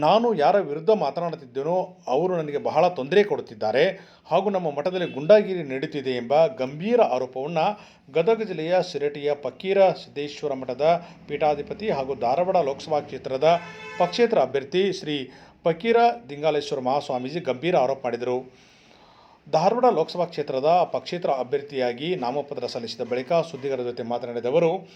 ನಾನು ಯಾರ ವಿರುದ್ಧ ಮಾತನಾಡುತ್ತಿದ್ದೇನೋ ಅವರು ನನಗೆ ಬಹಳ ತೊಂದರೆ ಕೊಡುತ್ತಿದ್ದಾರೆ ಹಾಗೂ ನಮ್ಮ ಮಠದಲ್ಲಿ ಗುಂಡಾಗಿರಿ ನಡೆಯುತ್ತಿದೆ ಎಂಬ ಗಂಭೀರ ಆರೋಪವನ್ನು ಗದಗ ಜಿಲ್ಲೆಯ ಸಿರಟಿಯ ಪಕ್ಕೀರ ಸಿದ್ದೇಶ್ವರ ಮಠದ ಪೀಠಾಧಿಪತಿ ಹಾಗೂ ಧಾರವಾಡ ಲೋಕಸಭಾ ಕ್ಷೇತ್ರದ ಪಕ್ಷೇತರ ಅಭ್ಯರ್ಥಿ ಶ್ರೀ ಪಕ್ಕೀರ ದಿಂಗಾಲೇಶ್ವರ ಮಹಾಸ್ವಾಮೀಜಿ ಗಂಭೀರ ಆರೋಪ ಮಾಡಿದರು. ಧಾರವಾಡ ಲೋಕಸಭಾ ಕ್ಷೇತ್ರದ ಪಕ್ಷೇತರ ಅಭ್ಯರ್ಥಿಯಾಗಿ ನಾಮಪತ್ರ ಸಲ್ಲಿಸಿದ ಬಳಿಕ ಸುದ್ದಿಗಾರರ ಜೊತೆ ಮಾತನಾಡಿದ ಅವರು,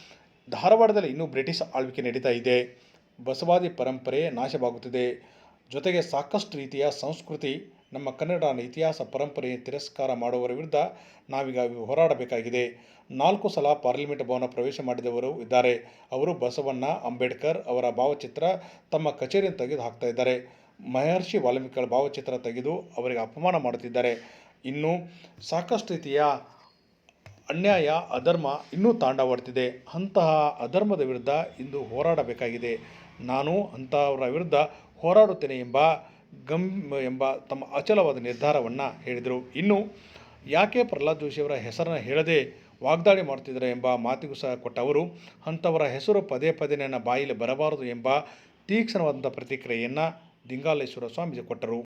ಧಾರವಾಡದಲ್ಲಿ ಇನ್ನೂ ಬ್ರಿಟಿಷ್ ಆಳ್ವಿಕೆ ನಡೀತಾ ಇದೆ. ಬಸವಾದಿ ಪರಂಪರೆ ನಾಶವಾಗುತ್ತಿದೆ. ಜೊತೆಗೆ ಸಾಕಷ್ಟು ರೀತಿಯ ಸಂಸ್ಕೃತಿ, ನಮ್ಮ ಕನ್ನಡ ಇತಿಹಾಸ ಪರಂಪರೆ ತಿರಸ್ಕಾರ ಮಾಡುವವರ ವಿರುದ್ಧ ನಾವೀಗ ಹೋರಾಡಬೇಕಾಗಿದೆ. ನಾಲ್ಕು ಸಲ ಪಾರ್ಲಿಮೆಂಟ್ ಭವನ ಪ್ರವೇಶ ಮಾಡಿದವರು ಇದ್ದಾರೆ. ಅವರು ಬಸವಣ್ಣ, ಅಂಬೇಡ್ಕರ್ ಅವರ ಭಾವಚಿತ್ರ ತಮ್ಮ ಕಚೇರಿಯನ್ನು ತೆಗೆದು ಹಾಕ್ತಾ ಇದ್ದಾರೆ. ಮಹರ್ಷಿ ವಾಲ್ಮೀಕಿಗಳ ಭಾವಚಿತ್ರ ತೆಗೆದು ಅವರಿಗೆ ಅಪಮಾನ ಮಾಡುತ್ತಿದ್ದಾರೆ. ಇನ್ನು ಸಾಕಷ್ಟು ರೀತಿಯ ಅನ್ಯಾಯ, ಅಧರ್ಮ ಇನ್ನೂ ತಾಂಡವಾಡ್ತಿದೆ ಅಂತಹ ಅಧರ್ಮದ ವಿರುದ್ಧ ಇಂದು ಹೋರಾಡಬೇಕಾಗಿದೆ. ನಾನು ಅಂಥವರ ವಿರುದ್ಧ ಹೋರಾಡುತ್ತೇನೆ ಎಂಬ ಗಂ ಎಂಬ ತಮ್ಮ ಅಚಲವಾದ ನಿರ್ಧಾರವನ್ನು ಹೇಳಿದರು. ಇನ್ನು ಯಾಕೆ ಪ್ರಹ್ಲಾದ್ ಜೋಶಿಯವರ ಹೆಸರನ್ನು ಹೇಳದೆ ವಾಗ್ದಾಳಿ ಮಾಡುತ್ತಿದ್ದಾರೆ ಎಂಬ ಮಾತಿಗೂ ಸಹ ಕೊಟ್ಟವರು, ಅಂಥವರ ಹೆಸರು ಪದೇ ಪದೇ ನನ್ನ ಬಾಯಿಲಿ ಬರಬಾರದು ಎಂಬ ತೀಕ್ಷ್ಣವಾದಂಥ ಪ್ರತಿಕ್ರಿಯೆಯನ್ನು ದಿಂಗಾಲೇಶ್ವರ ಸ್ವಾಮೀಜಿ ಕೊಟ್ಟರು.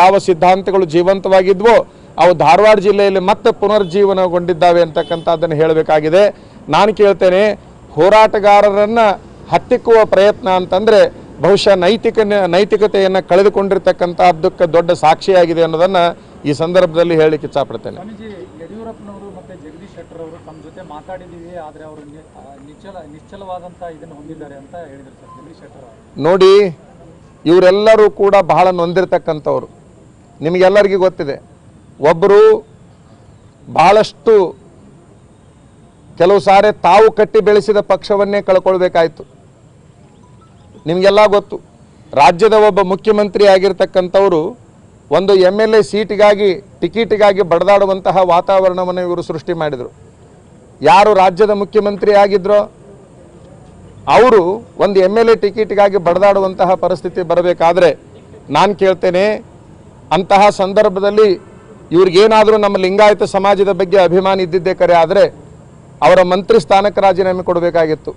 ಯಾವ ಸಿದ್ಧಾಂತಗಳು ಜೀವಂತವಾಗಿದ್ವೋ, ಅವು ಧಾರವಾಡ ಜಿಲ್ಲೆಯಲ್ಲಿ ಮತ್ತೆ ಪುನರ್ಜೀವನಗೊಂಡಿದ್ದಾವೆ ಅಂತಕ್ಕಂಥದ್ದನ್ನು ಹೇಳಬೇಕಾಗಿದೆ. ನಾನು ಕೇಳ್ತೇನೆ, ಹೋರಾಟಗಾರರನ್ನ ಹತ್ತಿಕ್ಕುವ ಪ್ರಯತ್ನ ಅಂತಂದ್ರೆ ಬಹುಶಃ ನೈತಿಕ ನೈತಿಕತೆಯನ್ನು ಕಳೆದುಕೊಂಡಿರ್ತಕ್ಕಂಥದ್ದಕ್ಕೆ ದೊಡ್ಡ ಸಾಕ್ಷಿಯಾಗಿದೆ ಅನ್ನೋದನ್ನ ಈ ಸಂದರ್ಭದಲ್ಲಿ ಹೇಳಲಿಕ್ಕೆ ಇಚ್ಛಾಪಡ್ತೇನೆ. ಯಡಿಯೂರಪ್ಪನವರು ಮತ್ತೆ ಜಗದೀಶ್ ಶೆಟ್ಟರ್ ಅವರು ತಮ್ಮ ಜೊತೆ ಮಾತಾಡಿದ್ದೀವಿ ಆದರೆ ಅವರು ನಿ- ಆ, ನಿಶ್ಚಲ ನಿಶ್ಚಲವಾದಂಥ ಇದನ್ನು ಹೊಂದಿದ್ದಾರೆ ಅಂತ ಹೇಳಿದರು ಸರ್ ಜಗದೀಶ್ ಶೆಟ್ಟರ್ ನೋಡಿ ಇವರೆಲ್ಲರೂ ಕೂಡ ಬಹಳ ನೊಂದಿರ್ತಕ್ಕಂಥವ್ರು. ನಿಮಗೆಲ್ಲರಿಗೂ ಗೊತ್ತಿದೆ ಒಬ್ಬರು ಬಹಳಷ್ಟು ಕೆಲವು ಸಾರಿ ತಾವು ಕಟ್ಟಿ ಬೆಳೆಸಿದ ಪಕ್ಷವನ್ನೇ ಕಳ್ಕೊಳ್ಬೇಕಾಯ್ತು. ನಿಮಗೆಲ್ಲ ಗೊತ್ತು. ರಾಜ್ಯದ ಒಬ್ಬ ಮುಖ್ಯಮಂತ್ರಿ ಆಗಿರ್ತಕ್ಕಂಥವರು ಒಂದು ಎಂ ಎಲ್ ಎ ಸೀಟಿಗಾಗಿ, ಟಿಕೆಟಿಗಾಗಿ ಬಡದಾಡುವಂತಹ ವಾತಾವರಣವನ್ನು ಇವರು ಸೃಷ್ಟಿ ಮಾಡಿದರು. ಯಾರು ರಾಜ್ಯದ ಮುಖ್ಯಮಂತ್ರಿ ಆಗಿದ್ರೋ, ಅವರು ಒಂದು ಎಂ ಎಲ್ ಎ ಟಿಕೆಟ್ಗಾಗಿ ಬಡದಾಡುವಂತಹ ಪರಿಸ್ಥಿತಿ ಬರಬೇಕಾದ್ರೆ ನಾನು ಕೇಳ್ತೇನೆ, ಅಂತಹ ಸಂದರ್ಭದಲ್ಲಿ ಇವ್ರಿಗೇನಾದರೂ ನಮ್ಮ ಲಿಂಗಾಯತ ಸಮಾಜದ ಬಗ್ಗೆ ಅಭಿಮಾನ ಇದ್ದಿದ್ದೇ ಕರೆ ಆದರೆ ಅವರ ಮಂತ್ರಿ ಸ್ಥಾನಕ್ಕೆ ರಾಜೀನಾಮೆ ಕೊಡಬೇಕಾಗಿತ್ತು.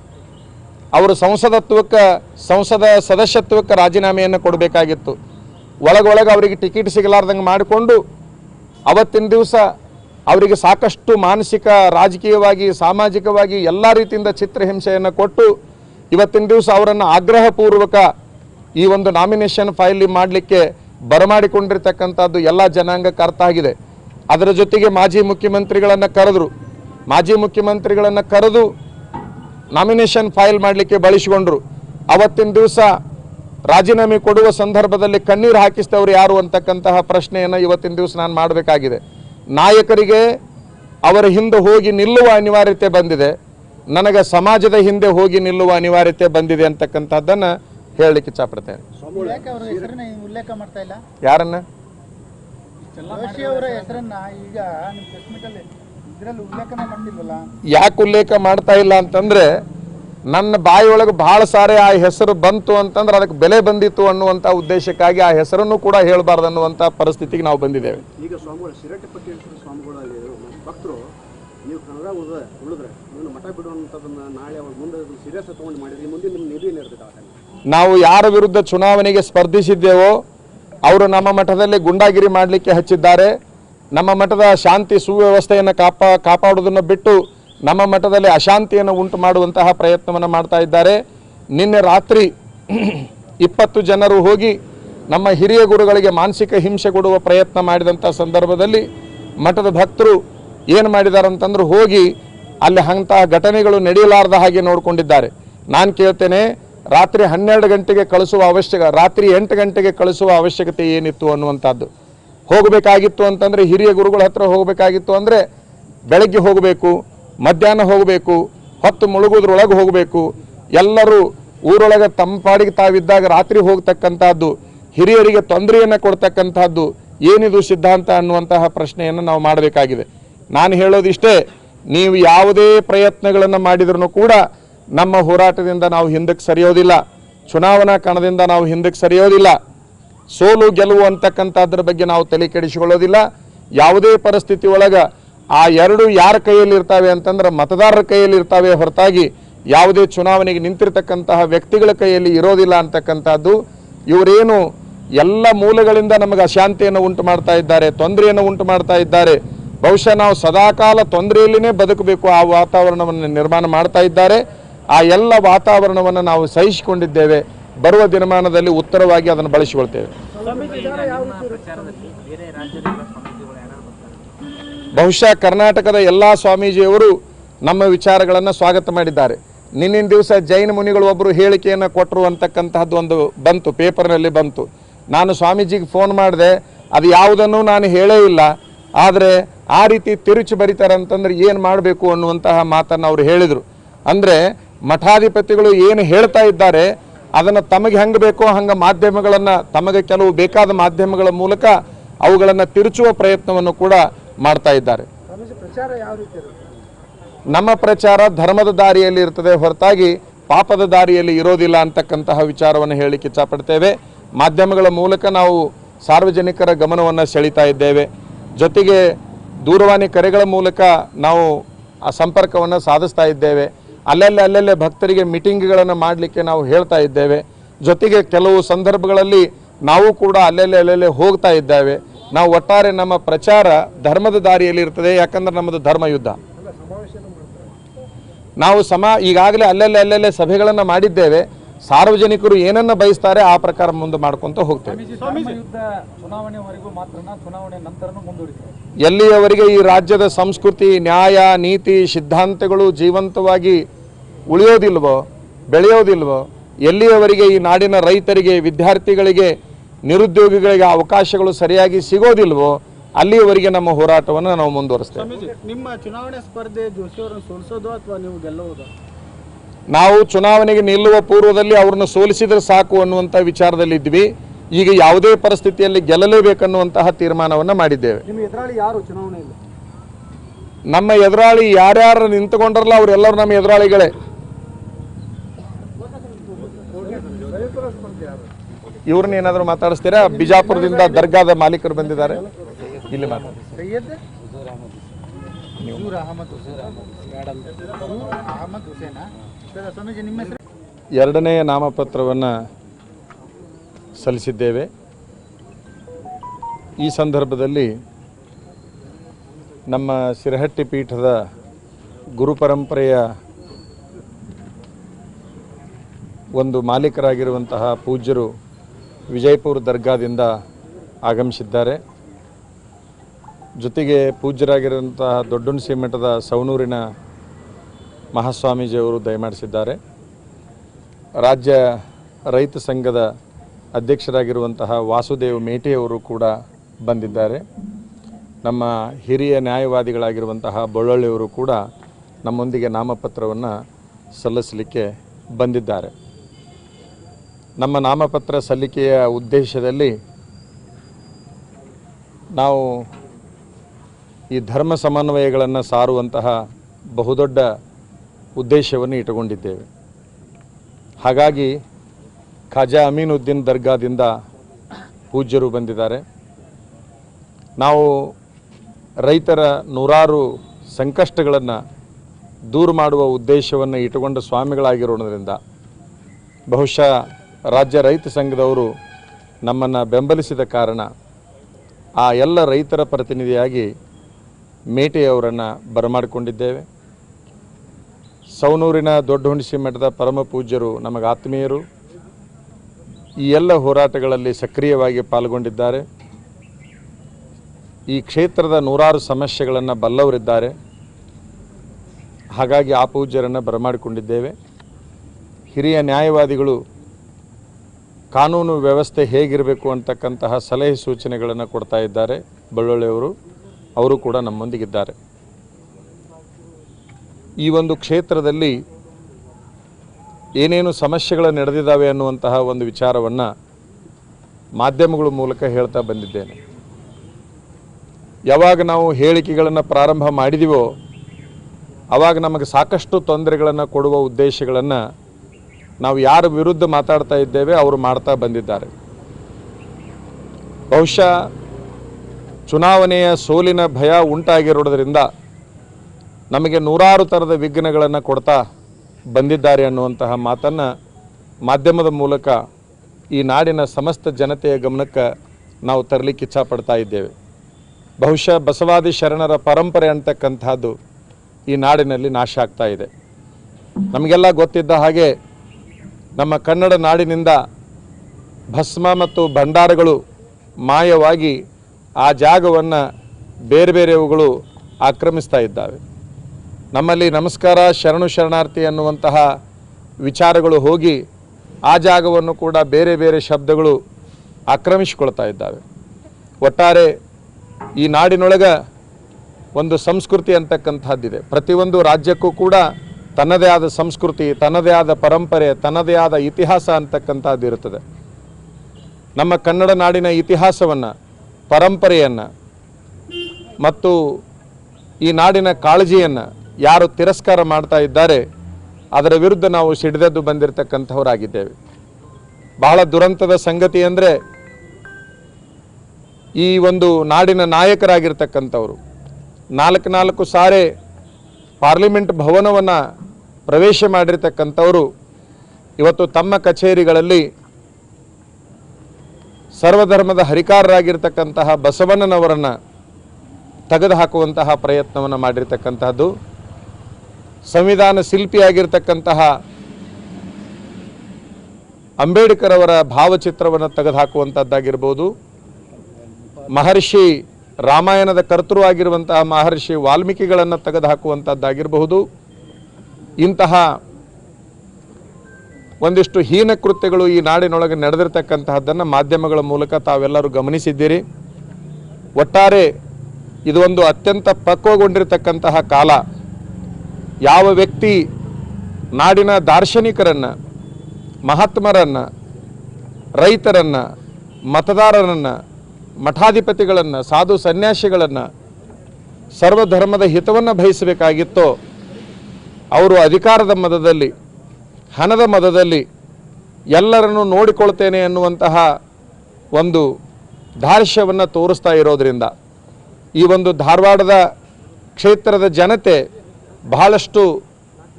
ಅವರು ಸಂಸದತ್ವಕ್ಕೆ, ಸಂಸದ ಸದಸ್ಯತ್ವಕ್ಕೆ ರಾಜೀನಾಮೆಯನ್ನು ಕೊಡಬೇಕಾಗಿತ್ತು. ಒಳಗೊಳಗೆ ಅವರಿಗೆ ಟಿಕೆಟ್ ಸಿಗಲಾರ್ದಂಗೆ ಮಾಡಿಕೊಂಡು ಅವತ್ತಿನ ದಿವಸ ಅವರಿಗೆ ಸಾಕಷ್ಟು ಮಾನಸಿಕ, ರಾಜಕೀಯವಾಗಿ, ಸಾಮಾಜಿಕವಾಗಿ ಎಲ್ಲ ರೀತಿಯಿಂದ ಚಿತ್ರಹಿಂಸೆಯನ್ನು ಕೊಟ್ಟು ಇವತ್ತಿನ ದಿವಸ ಅವರನ್ನು ಆಗ್ರಹಪೂರ್ವಕ ಈ ಒಂದು ನಾಮಿನೇಷನ್ ಫೈಲ್ ಮಾಡಲಿಕ್ಕೆ ಬರಮಾಡಿಕೊಂಡಿರ್ತಕ್ಕಂಥದ್ದು ಎಲ್ಲ ಜನಾಂಗಕ್ಕೆ ಅರ್ಥ ಆಗಿದೆ. ಅದರ ಜೊತೆಗೆ ಮಾಜಿ ಮುಖ್ಯಮಂತ್ರಿಗಳನ್ನು ಕರೆದ್ರು. ಮಾಜಿ ಮುಖ್ಯಮಂತ್ರಿಗಳನ್ನು ಕರೆದು ನಾಮಿನೇಷನ್ ಫೈಲ್ ಮಾಡಲಿಕ್ಕೆ ಬಳಸಿಕೊಂಡ್ರು. ಅವತ್ತಿನ ದಿವಸ ರಾಜೀನಾಮೆ ಕೊಡುವ ಸಂದರ್ಭದಲ್ಲಿ ಕಣ್ಣೀರು ಹಾಕಿಸಿದವರು ಯಾರು ಅಂತಕ್ಕಂತಹ ಪ್ರಶ್ನೆಯನ್ನು ಇವತ್ತಿನ ದಿವಸ ನಾನು ಮಾಡಬೇಕಾಗಿದೆ. ನಾಯಕರಿಗೆ ಅವರ ಹಿಂದೆ ಹೋಗಿ ನಿಲ್ಲುವ ಅನಿವಾರ್ಯತೆ ಬಂದಿದೆ. ನನಗೆ ಸಮಾಜದ ಹಿಂದೆ ಹೋಗಿ ನಿಲ್ಲುವ ಅನಿವಾರ್ಯತೆ ಬಂದಿದೆ ಅಂತಕ್ಕಂಥದ್ದನ್ನು ಹೇಳಲಿಕ್ಕೆ ಇಚ್ಛಪಡ್ತೇನೆ ಯಾರನ್ನ? ಯಾಕೆ ಉಲ್ಲೇಖ ಮಾಡ್ತಾ ಇಲ್ಲ ಅಂತಂದ್ರೆ ನನ್ನ ಬಾಯಿಯೊಳಗೆ ಬಹಳ ಸಾರಿ ಆ ಹೆಸರು ಬಂತು ಅಂತಂದ್ರೆ ಅದಕ್ಕೆ ಬೆಲೆ ಬಂದಿತ್ತು ಅನ್ನುವಂಥ ಉದ್ದೇಶಕ್ಕಾಗಿ ಆ ಹೆಸರನ್ನು ಕೂಡ ಹೇಳಬಾರ್ದು ಅನ್ನುವಂಥ ಪರಿಸ್ಥಿತಿಗೆ ನಾವು ಬಂದಿದ್ದೇವೆ. ಈಗ ಸ್ವಾಮಿಗಳು ಶಿರಟ್ಟಿ ಪಕ್ಕೇಶ್ವರ ಸ್ವಾಮಿಗಳು ಅಲ್ಲಿ ಭಕ್ತರು ನೀವು ಕನ್ನಡ ಉಳಿದ ಉಳಿದ್ರೆ ನೀವು ಮಠ ಬಿಡುವಂಥದ್ದನ್ನ ನಾಳೆ ಅವ್ರು ಮುಂದೆ ಸೀರಿಯಸ್ ತಗೊಂಡು ಮಾಡಿದ್ರೆ ಮುಂದೆ ನಿಮ್ಮ ನಿಧಿ ಏನಿರ್ತದೆ ನಾವು ಯಾರ ವಿರುದ್ಧ ಚುನಾವಣೆಗೆ ಸ್ಪರ್ಧಿಸಿದ್ದೇವೋ ಅವರು ನಮ್ಮ ಮಠದಲ್ಲಿ ಗುಂಡಾಗಿರಿ ಮಾಡಲಿಕ್ಕೆ ಹಚ್ಚಿದ್ದಾರೆ. ನಮ್ಮ ಮಠದ ಶಾಂತಿ ಸುವ್ಯವಸ್ಥೆಯನ್ನು ಕಾಪಾ, ಕಾಪಾಡುವುದನ್ನು ಬಿಟ್ಟು ನಮ್ಮ ಮಠದಲ್ಲಿ ಅಶಾಂತಿಯನ್ನು ಉಂಟು ಮಾಡುವಂತಹ ಪ್ರಯತ್ನವನ್ನು ಮಾಡ್ತಾ ಇದ್ದಾರೆ. ನಿನ್ನೆ ರಾತ್ರಿ ಇಪ್ಪತ್ತು ಜನರು ಹೋಗಿ ನಮ್ಮ ಹಿರಿಯ ಗುರುಗಳಿಗೆ ಮಾನಸಿಕ ಹಿಂಸೆ ಕೊಡುವ ಪ್ರಯತ್ನ ಮಾಡಿದಂಥ ಸಂದರ್ಭದಲ್ಲಿ ಮಠದ ಭಕ್ತರು ಏನು ಮಾಡಿದ್ದಾರೆ ಅಂತಂದ್ರೆ ಹೋಗಿ ಅಲ್ಲಿ ಅಂತಹ ಘಟನೆಗಳು ನಡೆಯಲಾರದ ಹಾಗೆ ನೋಡಿಕೊಂಡಿದ್ದಾರೆ. ನಾನು ಕೇಳ್ತೇನೆ, ರಾತ್ರಿ ಹನ್ನೆರಡು ಗಂಟೆಗೆ ಕಳಿಸುವ ಅವಶ್ಯಕ, ರಾತ್ರಿ ಎಂಟು ಗಂಟೆಗೆ ಕಳಿಸುವ ಅವಶ್ಯಕತೆ ಏನಿತ್ತು ಅನ್ನುವಂಥದ್ದು. ಹೋಗಬೇಕಾಗಿತ್ತು ಅಂತಂದರೆ ಹಿರಿಯ ಗುರುಗಳ ಹತ್ರ ಹೋಗಬೇಕಾಗಿತ್ತು ಅಂದರೆ ಬೆಳಗ್ಗೆ ಹೋಗಬೇಕು, ಮಧ್ಯಾಹ್ನ ಹೋಗಬೇಕು, ಹೊತ್ತು ಮುಳುಗೋದ್ರೊಳಗೆ ಹೋಗಬೇಕು. ಎಲ್ಲರೂ ಊರೊಳಗೆ ತಂಪಾಡಿಗೆ ಪಾಡಿಗೆ ತಾವಿದ್ದಾಗ ರಾತ್ರಿ ಹೋಗ್ತಕ್ಕಂಥದ್ದು, ಹಿರಿಯರಿಗೆ ತೊಂದರೆಯನ್ನು ಕೊಡ್ತಕ್ಕಂಥದ್ದು ಏನಿದು ಸಿದ್ಧಾಂತ ಅನ್ನುವಂತಹ ಪ್ರಶ್ನೆಯನ್ನು ನಾವು ಮಾಡಬೇಕಾಗಿದೆ. ನಾನು ಹೇಳೋದಿಷ್ಟೇ, ನೀವು ಯಾವುದೇ ಪ್ರಯತ್ನಗಳನ್ನು ಮಾಡಿದ್ರೂ ಕೂಡ ನಮ್ಮ ಹೋರಾಟದಿಂದ ನಾವು ಹಿಂದಕ್ಕೆ ಸರಿಯೋದಿಲ್ಲ, ಚುನಾವಣಾ ಕಣದಿಂದ ನಾವು ಹಿಂದಕ್ಕೆ ಸರಿಯೋದಿಲ್ಲ. ಸೋಲು ಗೆಲುವು ಅಂತಕ್ಕಂಥದ್ರ ಬಗ್ಗೆ ನಾವು ತಲೆ ಕೆಡಿಸಿಕೊಳ್ಳೋದಿಲ್ಲ. ಯಾವುದೇ ಪರಿಸ್ಥಿತಿ ಒಳಗೆ ಆ ಎರಡು ಯಾರ ಕೈಯಲ್ಲಿ ಇರ್ತಾವೆ ಅಂತಂದ್ರೆ ಮತದಾರರ ಕೈಯಲ್ಲಿ ಇರ್ತಾವೆ ಹೊರತಾಗಿ ಯಾವುದೇ ಚುನಾವಣೆಗೆ ನಿಂತಿರ್ತಕ್ಕಂತಹ ವ್ಯಕ್ತಿಗಳ ಕೈಯಲ್ಲಿ ಇರೋದಿಲ್ಲ ಅಂತಕ್ಕಂಥದ್ದು. ಇವರೇನು ಎಲ್ಲ ಮೂಲಗಳಿಂದ ನಮಗೆ ಅಶಾಂತಿಯನ್ನು ಉಂಟು ಮಾಡ್ತಾ ಇದ್ದಾರೆ, ತೊಂದರೆಯನ್ನು ಉಂಟು ಮಾಡ್ತಾ ಇದ್ದಾರೆ. ಬಹುಶಃ ನಾವು ಸದಾಕಾಲ ತೊಂದರೆಯಲ್ಲಿನೇ ಬದುಕಬೇಕು ಆ ವಾತಾವರಣವನ್ನು ನಿರ್ಮಾಣ ಮಾಡ್ತಾ ಇದ್ದಾರೆ. ಆ ಎಲ್ಲ ವಾತಾವರಣವನ್ನು ನಾವು ಸಹಿಸಿಕೊಂಡಿದ್ದೇವೆ. ಬರುವ ದಿನಮಾನದಲ್ಲಿ ಉತ್ತರವಾಗಿ ಅದನ್ನು ಬಳಸಿಕೊಳ್ತೇವೆ. ಬಹುಶಃ ಕರ್ನಾಟಕದ ಎಲ್ಲ ಸ್ವಾಮೀಜಿಯವರು ನಮ್ಮ ವಿಚಾರಗಳನ್ನು ಸ್ವಾಗತ ಮಾಡಿದ್ದಾರೆ. ನಿನ್ನಿನ ದಿವಸ ಜೈನ ಮುನಿಗಳು ಒಬ್ಬರು ಹೇಳಿಕೆಯನ್ನು ಕೊಟ್ಟರು ಅಂತಕ್ಕಂತಹದ್ದು ಒಂದು ಬಂತು, ಪೇಪರ್ನಲ್ಲಿ ಬಂತು. ನಾನು ಸ್ವಾಮೀಜಿಗೆ ಫೋನ್ ಮಾಡಿದೆ, ಅದು ಯಾವುದನ್ನು ನಾನು ಹೇಳೇ ಇಲ್ಲ. ಆದರೆ ಆ ರೀತಿ ತಿರುಚಿ ಬರೀತಾರೆ ಅಂತಂದ್ರೆ ಏನು ಮಾಡಬೇಕು ಅನ್ನುವಂತಹ ಮಾತನ್ನು ಅವರು ಹೇಳಿದರು. ಅಂದರೆ ಮಠಾಧಿಪತಿಗಳು ಏನು ಹೇಳ್ತಾ ಇದ್ದಾರೆ ಅದನ್ನು ತಮಗೆ ಹೆಂಗೆ ಬೇಕೋ ಹಂಗೆ ಮಾಧ್ಯಮಗಳನ್ನು ತಮಗೆ ಕೆಲವು ಬೇಕಾದ ಮಾಧ್ಯಮಗಳ ಮೂಲಕ ಅವುಗಳನ್ನು ತಿರುಚುವ ಪ್ರಯತ್ನವನ್ನು ಕೂಡ ಮಾಡ್ತಾ ಇದ್ದಾರೆ. ನಮ್ಮ ಪ್ರಚಾರ ಧರ್ಮದ ದಾರಿಯಲ್ಲಿ ಇರ್ತದೆ ಹೊರತಾಗಿ ಪಾಪದ ದಾರಿಯಲ್ಲಿ ಇರೋದಿಲ್ಲ ಅಂತಕ್ಕಂತಹ ವಿಚಾರವನ್ನು ಹೇಳಲಿಕ್ಕೆ ಇಚ್ಛಪಡ್ತೇವೆ. ಮಾಧ್ಯಮಗಳ ಮೂಲಕ ನಾವು ಸಾರ್ವಜನಿಕರ ಗಮನವನ್ನು ಸೆಳೀತಾ ಇದ್ದೇವೆ. ಜೊತೆಗೆ ದೂರವಾಣಿ ಕರೆಗಳ ಮೂಲಕ ನಾವು ಆ ಸಂಪರ್ಕವನ್ನು ಸಾಧಿಸ್ತಾ ಇದ್ದೇವೆ. ಅಲ್ಲಲ್ಲೇ ಅಲ್ಲಲ್ಲೇ ಭಕ್ತರಿಗೆ ಮೀಟಿಂಗ್ಗಳನ್ನು ಮಾಡಲಿಕ್ಕೆ ನಾವು ಹೇಳ್ತಾ ಇದ್ದೇವೆ. ಜೊತೆಗೆ ಕೆಲವು ಸಂದರ್ಭಗಳಲ್ಲಿ ನಾವು ಕೂಡ ಅಲ್ಲಲ್ಲೇ ಅಲ್ಲಲ್ಲೇ ಹೋಗ್ತಾ ಇದ್ದೇವೆ. ನಾವು ಒಟ್ಟಾರೆ ನಮ್ಮ ಪ್ರಚಾರ ಧರ್ಮದ ದಾರಿಯಲ್ಲಿ ಇರ್ತದೆ ಯಾಕಂದ್ರೆ ನಮ್ಮದು ಧರ್ಮ ಯುದ್ಧ. ನಾವು ಸಮ ಈಗಾಗಲೇ ಅಲ್ಲಲ್ಲೇ ಅಲ್ಲಲ್ಲೇ ಸಭೆಗಳನ್ನು ಮಾಡಿದ್ದೇವೆ. ಸಾರ್ವಜನಿಕರು ಏನನ್ನ ಬಯಸ್ತಾರೆ ಆ ಪ್ರಕಾರ ಮುಂದೆ ಮಾಡ್ಕೊಂತ ಹೋಗ್ತೇವೆ. ಸ್ವಾಮೀಜಿ ಧರ್ಮ ಯುದ್ಧ ಚುನಾವಣೆವರೆಗೂ ಮಾತ್ರನ? ಚುನಾವಣೆ ನಂತರನೂ ಮುಂದುವರಿತಾರೆ ಎಲ್ಲಿಯವರೆಗೆ ಈ ರಾಜ್ಯದ ಸಂಸ್ಕೃತಿ ನ್ಯಾಯ ನೀತಿ ಸಿದ್ಧಾಂತಗಳು ಜೀವಂತವಾಗಿ ಉಳಿಯೋದಿಲ್ವೋ ಬೆಳೆಯೋದಿಲ್ವೋ ಎಲ್ಲಿಯವರೆಗೆ ಈ ನಾಡಿನ ರೈತರಿಗೆ ವಿದ್ಯಾರ್ಥಿಗಳಿಗೆ ನಿರುದ್ಯೋಗಿಗಳಿಗೆ ಅವಕಾಶಗಳು ಸರಿಯಾಗಿ ಸಿಗೋದಿಲ್ವೋ ಅಲ್ಲಿಯವರೆಗೆ ನಮ್ಮ ಹೋರಾಟವನ್ನು ನಾವು ಮುಂದುವರಿಸ್ತೇವೆ. ನಿಮ್ಮ ಚುನಾವಣೆ ಸ್ಪರ್ಧೆ ಸೋಲಿಸೋದು ಅಥವಾ ನೀವು ಗೆಲ್ಲುವುದು? ನಾವು ಚುನಾವಣೆಗೆ ನಿಲ್ಲುವ ಪೂರ್ವದಲ್ಲಿ ಅವ್ರನ್ನ ಸೋಲಿಸಿದ್ರೆ ಸಾಕು ಅನ್ನುವಂಥ ವಿಚಾರದಲ್ಲಿದ್ವಿ ಈಗ ಯಾವುದೇ ಪರಿಸ್ಥಿತಿಯಲ್ಲಿ ಗೆಲ್ಲಲೇಬೇಕನ್ನುವಂತಹ ತೀರ್ಮಾನವನ್ನು ಮಾಡಿದ್ದೇವೆ. ನಮ್ಮ ಎದುರಾಳಿ ಯಾರ್ಯಾರು ನಿಂತುಕೊಂಡ್ರಲ್ಲ ಅವರೆಲ್ಲರೂ ನಮ್ಮ ಎದುರಾಳಿಗಳೇ. ಇವ್ರನ್ನ ಏನಾದರೂ ಮಾತಾಡಿಸ್ತೀರಾ? ಬಿಜಾಪುರದಿಂದ ದರ್ಗಾದ ಮಾಲೀಕರು ಬಂದಿದ್ದಾರೆ. ಇಲ್ಲಿ ಮಾತಾಡಿ. ಎರಡನೇ ನಾಮಪತ್ರವನ್ನು ಸಲ್ಲಿಸಿದ್ದೇವೆ. ಈ ಸಂದರ್ಭದಲ್ಲಿ ನಮ್ಮ ಸಿರಹಟ್ಟಿ ಪೀಠದ ಗುರುಪರಂಪರೆಯ ಒಂದು ಮಾಲೀಕರಾಗಿರುವಂತಹ ಪೂಜ್ಯರು ವಿಜಯಪುರ ದರ್ಗಾದಿಂದ ಆಗಮಿಸಿದ್ದಾರೆ. ಜೊತೆಗೆ ಪೂಜ್ಯರಾಗಿರುವಂತಹ ದೊಡ್ಡುಣಸಿ ಮಠದ ಸವಣೂರಿನ ಮಹಾಸ್ವಾಮೀಜಿಯವರು ದಯಮಾಡಿಸಿದ್ದಾರೆ. ರಾಜ್ಯ ರೈತ ಸಂಘದ ಅಧ್ಯಕ್ಷರಾಗಿರುವಂತಹ ವಾಸುದೇವ್ ಮೇಟೆಯವರು ಕೂಡ ಬಂದಿದ್ದಾರೆ. ನಮ್ಮ ಹಿರಿಯ ನ್ಯಾಯವಾದಿಗಳಾಗಿರುವಂತಹ ಬೊಳ್ಳೊಳ್ಳಿಯವರು ಕೂಡ ನಮ್ಮೊಂದಿಗೆ ನಾಮಪತ್ರವನ್ನು ಸಲ್ಲಿಸಲಿಕ್ಕೆ ಬಂದಿದ್ದಾರೆ. ನಮ್ಮ ನಾಮಪತ್ರ ಸಲ್ಲಿಕೆಯ ಉದ್ದೇಶದಲ್ಲಿ ನಾವು ಈ ಧರ್ಮ ಸಮನ್ವಯಗಳನ್ನು ಸಾರುವಂತಹ ಬಹುದೊಡ್ಡ ಉದ್ದೇಶವನ್ನು ಇಟ್ಟುಕೊಂಡಿದ್ದೇವೆ. ಹಾಗಾಗಿ ಖಾಜಾ ಅಮೀನುದ್ದೀನ್ ದರ್ಗಾದಿಂದ ಪೂಜ್ಯರು ಬಂದಿದ್ದಾರೆ. ನಾವು ರೈತರ ನೂರಾರು ಸಂಕಷ್ಟಗಳನ್ನು ದೂರ ಮಾಡುವ ಉದ್ದೇಶವನ್ನು ಇಟ್ಟುಕೊಂಡ ಸ್ವಾಮಿಗಳಾಗಿರೋದ್ರಿಂದ ಬಹುಶಃ ರಾಜ್ಯ ರೈತ ಸಂಘದವರು ನಮ್ಮನ್ನು ಬೆಂಬಲಿಸಿದ ಕಾರಣ ಆ ಎಲ್ಲ ರೈತರ ಪ್ರತಿನಿಧಿಯಾಗಿ ಮೇಟೆಯವರನ್ನು ಬರಮಾಡಿಕೊಂಡಿದ್ದೇವೆ. ಸೌನೂರಿನ ದೊಡ್ಡ ಹುಣಸಿ ಮಠದ ಪರಮ ಪೂಜ್ಯರು ನಮಗೆ ಆತ್ಮೀಯರು. ಈ ಎಲ್ಲ ಹೋರಾಟಗಳಲ್ಲಿ ಸಕ್ರಿಯವಾಗಿ ಪಾಲ್ಗೊಂಡಿದ್ದಾರೆ. ಈ ಕ್ಷೇತ್ರದ ನೂರಾರು ಸಮಸ್ಯೆಗಳನ್ನು ಬಲ್ಲವರಿದ್ದಾರೆ. ಹಾಗಾಗಿ ಆ ಪೂಜ್ಯರನ್ನು ಬರಮಾಡಿಕೊಂಡಿದ್ದೇವೆ. ಹಿರಿಯ ನ್ಯಾಯವಾದಿಗಳು ಕಾನೂನು ವ್ಯವಸ್ಥೆ ಹೇಗಿರಬೇಕು ಅಂತಕ್ಕಂತಹ ಸಲಹೆ ಸೂಚನೆಗಳನ್ನು ಕೊಡ್ತಾ ಇದ್ದಾರೆ ಬಳ್ಳೊಳ್ಳಿಯವರು, ಅವರು ಕೂಡ ನಮ್ಮೊಂದಿಗಿದ್ದಾರೆ. ಈ ಒಂದು ಕ್ಷೇತ್ರದಲ್ಲಿ ಏನೇನು ಸಮಸ್ಯೆಗಳು ನಡೆದಿದ್ದಾವೆ ಅನ್ನುವಂತಹ ಒಂದು ವಿಚಾರವನ್ನು ಮಾಧ್ಯಮಗಳ ಮೂಲಕ ಹೇಳ್ತಾ ಬಂದಿದ್ದೇನೆ. ಯಾವಾಗ ನಾವು ಹೇಳಿಕೆಗಳನ್ನು ಪ್ರಾರಂಭ ಮಾಡಿದೀವೋ ಆವಾಗ ನಮಗೆ ಸಾಕಷ್ಟು ತೊಂದರೆಗಳನ್ನು ಕೊಡುವ ಉದ್ದೇಶಗಳನ್ನು ನಾವು ಯಾರ ವಿರುದ್ಧ ಮಾತಾಡ್ತಾ ಇದ್ದೇವೆ, ಅವರು ಮಾಡ್ತಾ ಬಂದಿದ್ದಾರೆ. ಬಹುಶಃ ಚುನಾವಣೆಯ ಸೋಲಿನ ಭಯ ಉಂಟಾಗಿರೋದ್ರಿಂದ ನಮಗೆ ನೂರಾರು ಥರದ ವಿಘ್ನಗಳನ್ನು ಕೊಡ್ತಾ ಬಂದಿದ್ದಾರೆ ಅನ್ನುವಂತಹ ಮಾತನ್ನು ಮಾಧ್ಯಮದ ಮೂಲಕ ಈ ನಾಡಿನ ಸಮಸ್ತ ಜನತೆಯ ಗಮನಕ್ಕೆ ನಾವು ತರಲಿಕ್ಕೆ ಇಚ್ಛಪಡ್ತಾ ಇದ್ದೇವೆ. ಬಹುಶಃ ಬಸವಾದಿ ಶರಣರ ಪರಂಪರೆ ಅಂತಕ್ಕಂಥದ್ದು ಈ ನಾಡಿನಲ್ಲಿ ನಾಶ ಆಗ್ತಾ ಇದೆ. ನಮಗೆಲ್ಲ ಗೊತ್ತಿದ್ದ ಹಾಗೆ ನಮ್ಮ ಕನ್ನಡ ನಾಡಿನಿಂದ ಭಸ್ಮ ಮತ್ತು ಭಂಡಾರಗಳು ಮಾಯವಾಗಿ ಆ ಜಾಗವನ್ನು ಬೇರೆ ಬೇರೆವುಗಳು ಆಕ್ರಮಿಸ್ತಾ ಇದ್ದಾವೆ. ನಮ್ಮಲ್ಲಿ ನಮಸ್ಕಾರ, ಶರಣು ಶರಣಾರ್ಥಿ ಅನ್ನುವಂತಹ ವಿಚಾರಗಳು ಹೋಗಿ ಆ ಜಾಗವನ್ನು ಕೂಡ ಬೇರೆ ಬೇರೆ ಶಬ್ದಗಳು ಆಕ್ರಮಿಸಿಕೊಳ್ತಾ ಇದ್ದಾವೆ. ಒಟ್ಟಾರೆ ಈ ನಾಡಿನೊಳಗೆ ಒಂದು ಸಂಸ್ಕೃತಿ ಅಂತಕ್ಕಂಥದ್ದಿದೆ ಪ್ರತಿಯೊಂದು ರಾಜ್ಯಕ್ಕೂ ಕೂಡ ತನ್ನದೇ ಆದ ಸಂಸ್ಕೃತಿ, ತನ್ನದೇ ಆದ ಪರಂಪರೆ, ತನ್ನದೇ ಆದ ಇತಿಹಾಸ ಅಂತಕ್ಕಂಥದ್ದು ಇರುತ್ತದೆ. ನಮ್ಮ ಕನ್ನಡ ನಾಡಿನ ಇತಿಹಾಸವನ್ನು, ಪರಂಪರೆಯನ್ನು ಮತ್ತು ಈ ನಾಡಿನ ಕಾಳಜಿಯನ್ನು ಯಾರು ತಿರಸ್ಕಾರ ಮಾಡ್ತಾ ಇದ್ದಾರೆ, ಅದರ ವಿರುದ್ಧ ನಾವು ಸಿಡಿದೆದ್ದು ಬಂದಿರತಕ್ಕಂಥವರಾಗಿದ್ದೇವೆ. ಬಹಳ ದುರಂತದ ಸಂಗತಿ ಅಂದರೆ ಈ ಒಂದು ನಾಡಿನ ನಾಯಕರಾಗಿರ್ತಕ್ಕಂಥವರು. ನಾಲ್ಕು ನಾಲ್ಕು ಸಾರೆ ಪಾರ್ಲಿಮೆಂಟ್ ಭವನವನ್ನು ಪ್ರವೇಶ ಮಾಡಿರ್ತಕ್ಕಂಥವರು ಇವತ್ತು ತಮ್ಮ ಕಚೇರಿಗಳಲ್ಲಿ ಸರ್ವಧರ್ಮದ ಹರಿಕಾರರಾಗಿರ್ತಕ್ಕಂತಹ ಬಸವಣ್ಣನವರನ್ನು ತೆಗೆದುಹಾಕುವಂತಹ ಪ್ರಯತ್ನವನ್ನು ಮಾಡಿರ್ತಕ್ಕಂತಹದ್ದು ಸಂವಿಧಾನ ಶಿಲ್ಪಿಯಾಗಿರ್ತಕ್ಕಂತಹ ಅಂಬೇಡ್ಕರ್ ಅವರ ಭಾವಚಿತ್ರವನ್ನು ತೆಗೆದುಹಾಕುವಂಥದ್ದಾಗಿರ್ಬೋದು. ಮಹರ್ಷಿ ರಾಮಾಯಣದ ಕರ್ತೃ ಆಗಿರುವಂತಹ ಮಹರ್ಷಿ ವಾಲ್ಮೀಕಿಗಳನ್ನು ತೆಗೆದುಹಾಕುವಂಥದ್ದಾಗಿರಬಹುದು. ಇಂತಹ ಒಂದಿಷ್ಟು ಹೀನ ಕೃತ್ಯಗಳು ಈ ನಾಡಿನೊಳಗೆ ನಡೆದಿರ್ತಕ್ಕಂತಹದ್ದನ್ನು ಮಾಧ್ಯಮಗಳ ಮೂಲಕ ತಾವೆಲ್ಲರೂ ಗಮನಿಸಿದ್ದೀರಿ. ಒಟ್ಟಾರೆ ಇದು ಒಂದು ಅತ್ಯಂತ ಪಕ್ವಗೊಂಡಿರತಕ್ಕಂತಹ ಕಾಲ. ಯಾವ ವ್ಯಕ್ತಿ ನಾಡಿನ ದಾರ್ಶನಿಕರನ್ನು, ಮಹಾತ್ಮರನ್ನು, ರೈತರನ್ನು, ಮತದಾರರನ್ನು, ಮಠಾಧಿಪತಿಗಳನ್ನು, ಸಾಧು ಸನ್ಯಾಸಿಗಳನ್ನು, ಸರ್ವಧರ್ಮದ ಹಿತವನ್ನು ಬಯಸಬೇಕಾಗಿತ್ತೋ ಅವರು ಅಧಿಕಾರದ ಮದದಲ್ಲಿ ಹಣದ ಮದದಲ್ಲಿ ಎಲ್ಲರನ್ನು ನೋಡಿಕೊಳ್ತೇನೆ ಎನ್ನುವಂತಹ ಒಂದು ದಾರ್ಶ್ಯವನ್ನು ತೋರಿಸ್ತಾ ಇರೋದರಿಂದ ಈ ಒಂದು ಧಾರವಾಡದ ಕ್ಷೇತ್ರದ ಜನತೆ ಬಹಳಷ್ಟು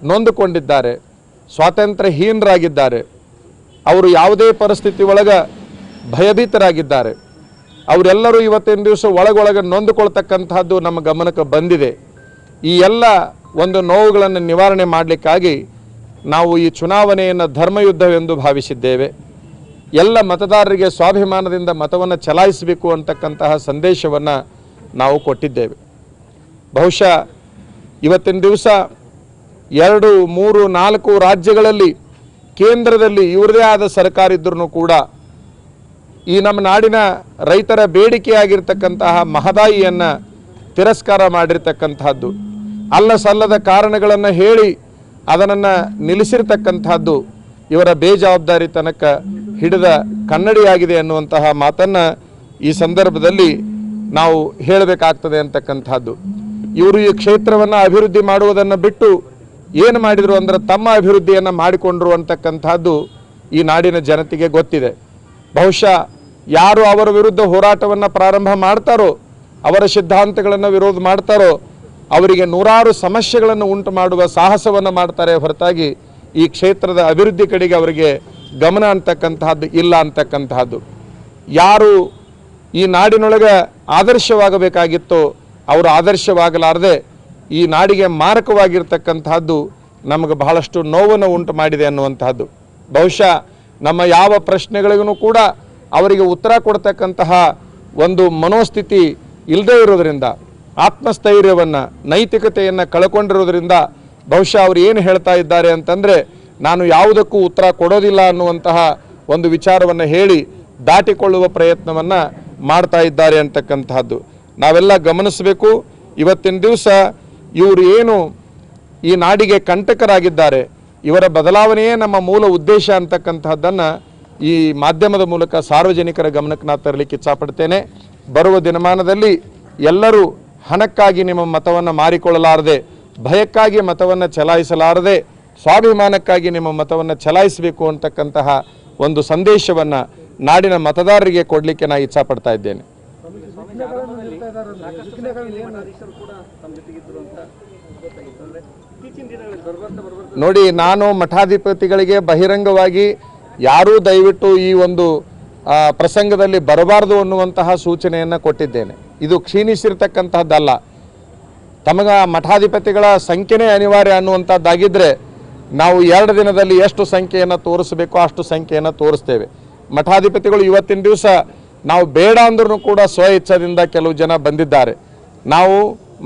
ನೊಂದುಕೊಂಡಿದ್ದಾರೆ, ಸ್ವಾತಂತ್ರ್ಯಹೀನರಾಗಿದ್ದಾರೆ. ಅವರು ಯಾವುದೇ ಪರಿಸ್ಥಿತಿ ಒಳಗೆ ಭಯಭೀತರಾಗಿದ್ದಾರೆ. ಅವರೆಲ್ಲರೂ ಇವತ್ತಿನ ದಿವಸ ಒಳಗೊಳಗೆ ನೊಂದುಕೊಳ್ತಕ್ಕಂಥದ್ದು ನಮ್ಮ ಗಮನಕ್ಕೆ ಬಂದಿದೆ. ಈ ಎಲ್ಲ ಒಂದು ನೋವುಗಳನ್ನು ನಿವಾರಣೆ ಮಾಡಲಿಕ್ಕಾಗಿ ನಾವು ಈ ಚುನಾವಣೆಯನ್ನು ಧರ್ಮಯುದ್ಧವೆಂದು ಭಾವಿಸಿದ್ದೇವೆ. ಎಲ್ಲ ಮತದಾರರಿಗೆ ಸ್ವಾಭಿಮಾನದಿಂದ ಮತವನ್ನು ಚಲಾಯಿಸಬೇಕು ಅಂತಕ್ಕಂತಹ ಸಂದೇಶವನ್ನು ನಾವು ಕೊಟ್ಟಿದ್ದೇವೆ. ಬಹುಶಃ ಇವತ್ತಿನ ದಿವಸ ಎರಡು, ಮೂರು, ನಾಲ್ಕು ರಾಜ್ಯಗಳಲ್ಲಿ ಕೇಂದ್ರದಲ್ಲಿ ಇವರದೇ ಆದ ಸರ್ಕಾರ ಇದ್ರೂ ಕೂಡ ಈ ನಮ್ಮ ನಾಡಿನ ರೈತರ ಬೇಡಿಕೆಯಾಗಿರ್ತಕ್ಕಂತಹ ಮಹದಾಯಿಯನ್ನು ತಿರಸ್ಕಾರ ಮಾಡಿರ್ತಕ್ಕಂತಹದ್ದು. ಅಲ್ಲ ಸಲ್ಲದ ಕಾರಣಗಳನ್ನು ಹೇಳಿ ಅದನ್ನು ನಿಲ್ಲಿಸಿರ್ತಕ್ಕಂಥದ್ದು ಇವರ ಬೇಜವಾಬ್ದಾರಿತನಕ ಹಿಡಿದ ಕನ್ನಡಿಯಾಗಿದೆ ಅನ್ನುವಂತಹ ಮಾತನ್ನು ಈ ಸಂದರ್ಭದಲ್ಲಿ ನಾವು ಹೇಳಬೇಕಾಗ್ತದೆ ಅಂತಕ್ಕಂಥದ್ದು ಇವರು ಈ ಕ್ಷೇತ್ರವನ್ನು ಅಭಿವೃದ್ಧಿ ಮಾಡುವುದನ್ನು ಬಿಟ್ಟು ಏನು ಮಾಡಿದರು ಅಂದರೆ ತಮ್ಮ ಅಭಿವೃದ್ಧಿಯನ್ನು ಮಾಡಿಕೊಂಡರು ಅಂತಕ್ಕಂಥದ್ದು ಈ ನಾಡಿನ ಜನತೆಗೆ ಗೊತ್ತಿದೆ. ಬಹುಶಃ ಯಾರು ಅವರ ವಿರುದ್ಧ ಹೋರಾಟವನ್ನು ಪ್ರಾರಂಭ ಮಾಡ್ತಾರೋ, ಅವರ ಸಿದ್ಧಾಂತಗಳನ್ನು ವಿರೋಧ ಮಾಡ್ತಾರೋ ಅವರಿಗೆ ನೂರಾರು ಸಮಸ್ಯೆಗಳನ್ನು ಉಂಟು ಮಾಡುವ ಸಾಹಸವನ್ನು ಮಾಡ್ತಾರೆ. ಹೊರತಾಗಿ ಈ ಕ್ಷೇತ್ರದ ಅಭಿವೃದ್ಧಿ ಕಡೆಗೆ ಅವರಿಗೆ ಗಮನ ಅಂತಕ್ಕಂತಹದ್ದು ಇಲ್ಲ ಅಂತಕ್ಕಂತಹದ್ದು. ಯಾರು ಈ ನಾಡಿನೊಳಗೆ ಆದರ್ಶವಾಗಬೇಕಾಗಿತ್ತೋ ಅವರು ಆದರ್ಶವಾಗಲಾರದೆ ಈ ನಾಡಿಗೆ ಮಾರಕವಾಗಿರ್ತಕ್ಕಂತಹದ್ದು ನಮಗೆ ಬಹಳಷ್ಟು ನೋವನ್ನು ಉಂಟು ಮಾಡಿದೆ ಅನ್ನುವಂತಹದ್ದು. ಬಹುಶಃ ನಮ್ಮ ಯಾವ ಪ್ರಶ್ನೆಗಳಿಗೂ ಕೂಡ ಅವರಿಗೆ ಉತ್ತರ ಕೊಡ್ತಕ್ಕಂತಹ ಒಂದು ಮನೋಸ್ಥಿತಿ ಇಲ್ಲದೇ ಇರೋದ್ರಿಂದ ಆತ್ಮಸ್ಥೈರ್ಯವನ್ನು, ನೈತಿಕತೆಯನ್ನು ಕಳ್ಕೊಂಡಿರೋದ್ರಿಂದ ಬಹುಶಃ ಅವರು ಏನು ಹೇಳ್ತಾ ಇದ್ದಾರೆ ಅಂತಂದರೆ, ನಾನು ಯಾವುದಕ್ಕೂ ಉತ್ತರ ಕೊಡೋದಿಲ್ಲ ಅನ್ನುವಂತಹ ಒಂದು ವಿಚಾರವನ್ನು ಹೇಳಿ ದಾಟಿಕೊಳ್ಳುವ ಪ್ರಯತ್ನವನ್ನು ಮಾಡ್ತಾ ಇದ್ದಾರೆ ಅಂತಕ್ಕಂತಹದ್ದು. ನಾವೆಲ್ಲ ಗಮನಿಸಬೇಕು, ಇವತ್ತಿನ ದಿವಸ ಇವರು ಏನು ಈ ನಾಡಿಗೆ ಕಂಟಕರಾಗಿದ್ದಾರೆ, ಇವರ ಬದಲಾವಣೆಯೇ ನಮ್ಮ ಮೂಲ ಉದ್ದೇಶ ಅಂತಕ್ಕಂತಹದ್ದನ್ನು ಈ ಮಾಧ್ಯಮದ ಮೂಲಕ ಸಾರ್ವಜನಿಕರ ಗಮನಕ್ಕೆ ನಾನು ತರಲಿಕ್ಕೆ ಇಚ್ಛಪಡ್ತೇನೆ. ಬರುವ ದಿನಮಾನದಲ್ಲಿ ಎಲ್ಲರೂ ಹಣಕ್ಕಾಗಿ ನಿಮ್ಮ ಮತವನ್ನು ಮಾರಿಕೊಳ್ಳಲಾರದೆ, ಭಯಕ್ಕಾಗಿ ಮತವನ್ನು ಚಲಾಯಿಸಲಾರದೆ, ಸ್ವಾಭಿಮಾನಕ್ಕಾಗಿ ನಿಮ್ಮ ಮತವನ್ನು ಚಲಾಯಿಸಬೇಕು ಅಂತಕ್ಕಂತಹ ಒಂದು ಸಂದೇಶವನ್ನು ನಾಡಿನ ಮತದಾರರಿಗೆ ಕೊಡಲಿಕ್ಕೆ ನಾನು ಇಚ್ಛಪಡ್ತಾ ಇದ್ದೇನೆ. ನೋಡಿ, ನಾನು ಮಠಾಧಿಪತಿಗಳಿಗೆ ಬಹಿರಂಗವಾಗಿ ಯಾರೂ ದಯವಿಟ್ಟು ಈ ಒಂದು ಪ್ರಸಂಗದಲ್ಲಿ ಬರಬಾರದು ಅನ್ನುವಂತಹ ಸೂಚನೆಯನ್ನು ಕೊಟ್ಟಿದ್ದೇನೆ. ಇದು ಕ್ಷೀಣಿಸಿರ್ತಕ್ಕಂತಹದ್ದಲ್ಲ. ತಮಗ ಮಠಾಧಿಪತಿಗಳ ಸಂಖ್ಯೆನೇ ಅನಿವಾರ್ಯ ಅನ್ನುವಂಥದ್ದಾಗಿದ್ದರೆ ನಾವು ಎರಡು ದಿನದಲ್ಲಿ ಎಷ್ಟು ಸಂಖ್ಯೆಯನ್ನು ತೋರಿಸಬೇಕು, ಅಷ್ಟು ಸಂಖ್ಯೆಯನ್ನು ತೋರಿಸ್ತೇವೆ. ಮಠಾಧಿಪತಿಗಳು ಇವತ್ತಿನ ದಿವಸ ನಾವು ಬೇಡ ಅಂದ್ರೂ ಕೂಡ ಸ್ವ ಇಚ್ಛದಿಂದ ಕೆಲವು ಜನ ಬಂದಿದ್ದಾರೆ. ನಾವು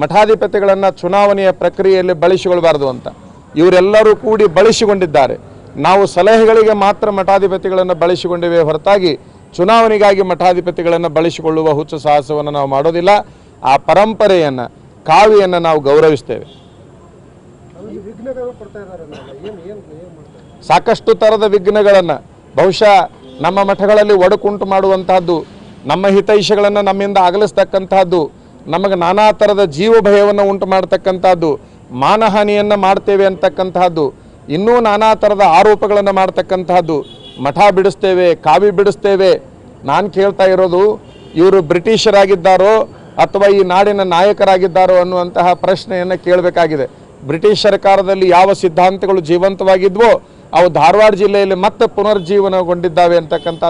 ಮಠಾಧಿಪತಿಗಳನ್ನು ಚುನಾವಣೆಯ ಪ್ರಕ್ರಿಯೆಯಲ್ಲಿ ಬಳಸಿಕೊಳ್ಬಾರ್ದು ಅಂತ. ಇವರೆಲ್ಲರೂ ಕೂಡಿ ಬಳಸಿಕೊಂಡಿದ್ದಾರೆ. ನಾವು ಸಲಹೆಗಳಿಗೆ ಮಾತ್ರ ಮಠಾಧಿಪತಿಗಳನ್ನು ಬಳಸಿಕೊಂಡಿವೆ ಹೊರತಾಗಿ ಚುನಾವಣೆಗಾಗಿ ಮಠಾಧಿಪತಿಗಳನ್ನು ಬಳಸಿಕೊಳ್ಳುವ ಹುಚ್ಚು ಸಾಹಸವನ್ನು ನಾವು ಮಾಡೋದಿಲ್ಲ. ಆ ಪರಂಪರೆಯನ್ನು ಕಾವಿಯನ್ನು ನಾವು ಗೌರವಿಸ್ತೇವೆ. ಸಾಕಷ್ಟು ಥರದ ವಿಘ್ನಗಳನ್ನು, ಬಹುಶಃ ನಮ್ಮ ಮಠಗಳಲ್ಲಿ ಒಡಕುಂಟು ಮಾಡುವಂತಹದ್ದು, ನಮ್ಮ ಹಿತೈಷಗಳನ್ನು ನಮ್ಮಿಂದ ಅಗಲಿಸ್ತಕ್ಕಂತಹದ್ದು, ನಮಗೆ ನಾನಾ ಥರದ ಜೀವ ಭಯವನ್ನು ಉಂಟು ಮಾಡತಕ್ಕಂಥದ್ದು ಮಾನಹಾನಿಯನ್ನು ಮಾಡ್ತೇವೆ ಅಂತಕ್ಕಂತಹದ್ದು, ಇನ್ನೂ ನಾನಾ ಥರದ ಆರೋಪಗಳನ್ನು ಮಾಡ್ತಕ್ಕಂತಹದ್ದು ಮಠ ಬಿಡಿಸ್ತೇವೆ, ಕಾವಿ ಬಿಡಿಸ್ತೇವೆ. ನಾನು ಕೇಳ್ತಾ ಇರೋದು, ಇವರು ಬ್ರಿಟಿಷರಾಗಿದ್ದಾರೋ ಅಥವಾ ಈ ನಾಡಿನ ನಾಯಕರಾಗಿದ್ದಾರೋ ಅನ್ನುವಂತಹ ಪ್ರಶ್ನೆಯನ್ನು ಕೇಳಬೇಕಾಗಿದೆ. ಬ್ರಿಟಿಷ್ ಸರ್ಕಾರದಲ್ಲಿ ಯಾವ ಸಿದ್ಧಾಂತಗಳು ಜೀವಂತವಾಗಿದ್ವೋ, ಅವು ಧಾರವಾಡ ಜಿಲ್ಲೆಯಲ್ಲಿ ಮತ್ತೆ ಪುನರ್ಜೀವನಗೊಂಡಿದ್ದಾವೆ ಅಂತಕ್ಕಂಥ